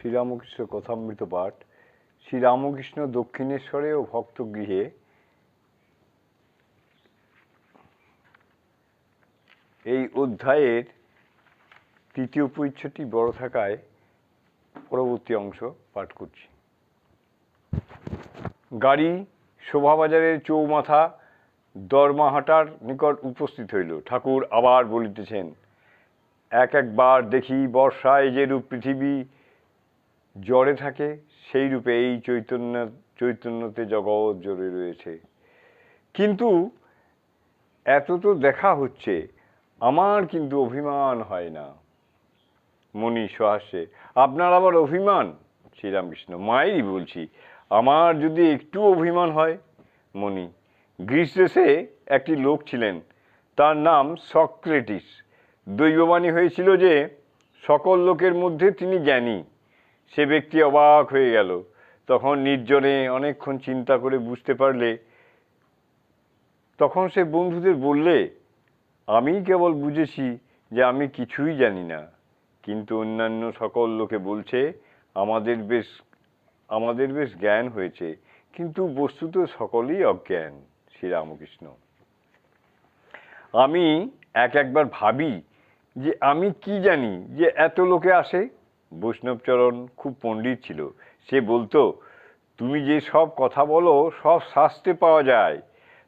শ্রীরামকৃষ্ণ কথামৃত পাঠ, শ্রীরামকৃষ্ণ দক্ষিণেশ্বরে ও ভক্তগৃহে এই অধ্যায়ের তৃতীয় পরিচ্ছদটি বড় থাকায় পরবর্তী অংশ পাঠ করছি। গাড়ি শোভাবাজারের চৌমাথা দরমাহাটার নিকট উপস্থিত হইল। ঠাকুর আবার বলিতেছেন, এক একবার দেখি বর্ষায় যেরূপ পৃথিবী জ্বরে থাকে, সেই রূপে এই চৈতন্য, চৈতন্যতে জগৎ জড়ে রয়েছে। কিন্তু এত তো দেখা হচ্ছে, আমার কিন্তু অভিমান হয় না। মনি সহাস্যে আপনার আবার অভিমান? শ্রীরামকৃষ্ণ মায়েরই বলছি, আমার যদি একটু অভিমান হয়? মনি গ্রিস দেশে একটি লোক ছিলেন, তার নাম সক্রেটিস। দৈববাণী হয়েছিল যে, সকল লোকের মধ্যে তিনি জ্ঞানী। সে ব্যক্তি অবাক হয়ে গেল। তখন নির্জনে অনেকক্ষণ চিন্তা করে বুঝতে পারলে, তখন সে বন্ধুদের বললে, আমি কেবল বুঝেছি যে আমি কিছুই জানি না, কিন্তু অন্যান্য সকল লোকে বলছে, আমাদের বেশ আমাদের বেশ জ্ঞান হয়েছে, কিন্তু বস্তুত সকলেই অজ্ঞান, শ্রীরামকৃষ্ণ। আমি এক একবার ভাবি যে আমি কি জানি যে এত লোকে আসে? বৈষ্ণবচরণ খুব পণ্ডিত ছিল। সে বলতো, তুমি যে সব কথা বলো, সব শাস্ত্রে পাওয়া যায়।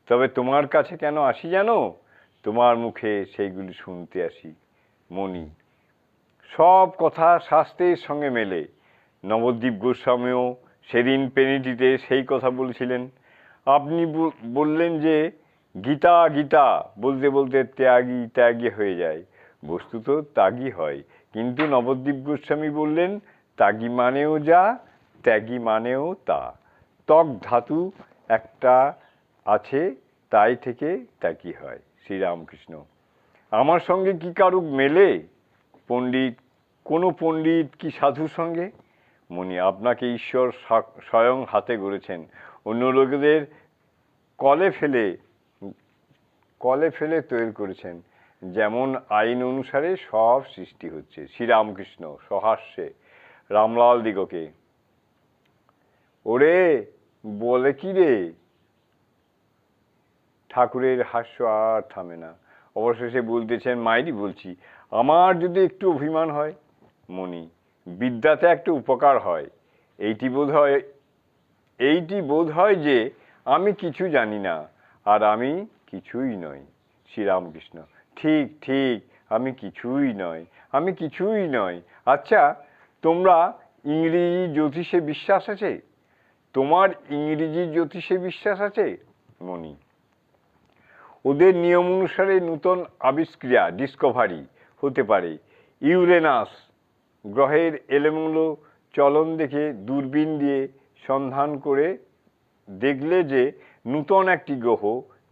তবে তোমার কাছে কেন আসি জানো? তোমার মুখে সেইগুলি শুনতে আসি, মনি। সব কথা শাস্ত্রের সঙ্গে মেলে। নবদ্বীপ গোস্বামীও সেদিন পেনিটিতে সেই কথা বলেছিলেন। আপনি বললেন যে, গীতা গীতা। বলতে বলতে ত্যাগী ত্যাগী হয়ে যায়। বস্তুত ত্যাগী হয়। কিন্তু নবদ্বীপ গোস্বামী বললেন, ত্যাগী মানেও যা, ত্যাগী মানেও তা। ত্বক ধাতু একটা আছে, তাই থেকে ত্যাগী হয়। শ্রীরামকৃষ্ণ। আমার সঙ্গে কি কারুক মেলে? পণ্ডিত, কোনো পণ্ডিত কি সাধুর সঙ্গে? মনি, আপনাকে ঈশ্বর স্বয়ং হাতে গড়েছেন। অন্য লোকেদের কলে ফেলে কলে ফেলে তৈরি করেছেন। যেমন আইন অনুসারে সব সৃষ্টি হচ্ছে। শ্রীরামকৃষ্ণ সহাস্যে, রামলাল দিগকে। ওরে, বলে কি রে? ঠাকুরের হাস্য আর থামে না। অবশেষে বলতেছেন মায়েরই বলছি, আমার যদি একটু অভিমান হয় মনি বিদ্যাতে একটা উপকার হয়। এইটি বোধ হয়, এইটি বোধ হয় যে, আমি কিছু জানি না, আর আমি কিছুই নই। শ্রীরামকৃষ্ণ ঠিক ঠিক, আমি কিছুই নয় আমি কিছুই নয় আচ্ছা তোমরা ইংরেজি জ্যোতিষে বিশ্বাস আছে? তোমার ইংরেজি জ্যোতিষে বিশ্বাস আছে মনি ওদের নিয়ম অনুসারে নূতন আবিষ্ক্রিয়া ডিসকভারি হতে পারে। ইউরেনাস গ্রহের এলোমেলো চলন দেখে দূরবীন দিয়ে সন্ধান করে দেখলে যে নূতন একটি গ্রহ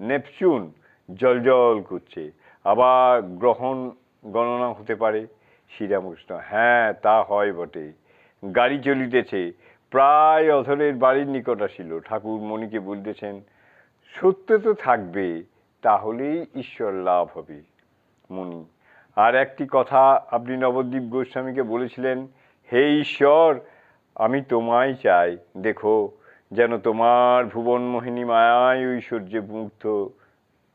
নেপচুন, জলজল করছে। আবার গ্রহণ গণনা হতে পারে। শ্রীরামকৃষ্ণ হ্যাঁ তা হয় বটে। গাড়ি চলিতেছে প্রায় অধরের বাড়ির নিকট আসিল। ঠাকুর মণিকে বলতেছেন, সত্য তো থাকবে, তাহলেই ঈশ্বর লাভ হবে। মণি, আর একটি কথা আপনি নবদ্বীপ গোস্বামীকে বলেছিলেন, হে ঈশ্বর, আমি তোমায় চাই। দেখো, যেন তোমার ভুবন মোহিনী মায়ায় ঐশ্বর্যে মুগ্ধ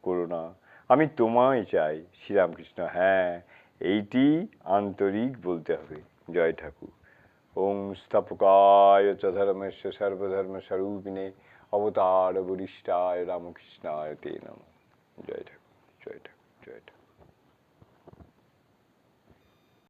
করো না। আমি তোমায় চাই, শ্রীরামকৃষ্ণ। হ্যাঁ এইটি আন্তরিক বলতে হবে। জয় ঠাকুর। ওং স্থাপকায় চ ধর্মস্য সর্বধর্ম স্বরূপিণে অবতার বরিষ্ঠায় রামকৃষ্ণায় তে নম। জয় ঠাকুর জয় ঠাকুর জয় ঠাকুর।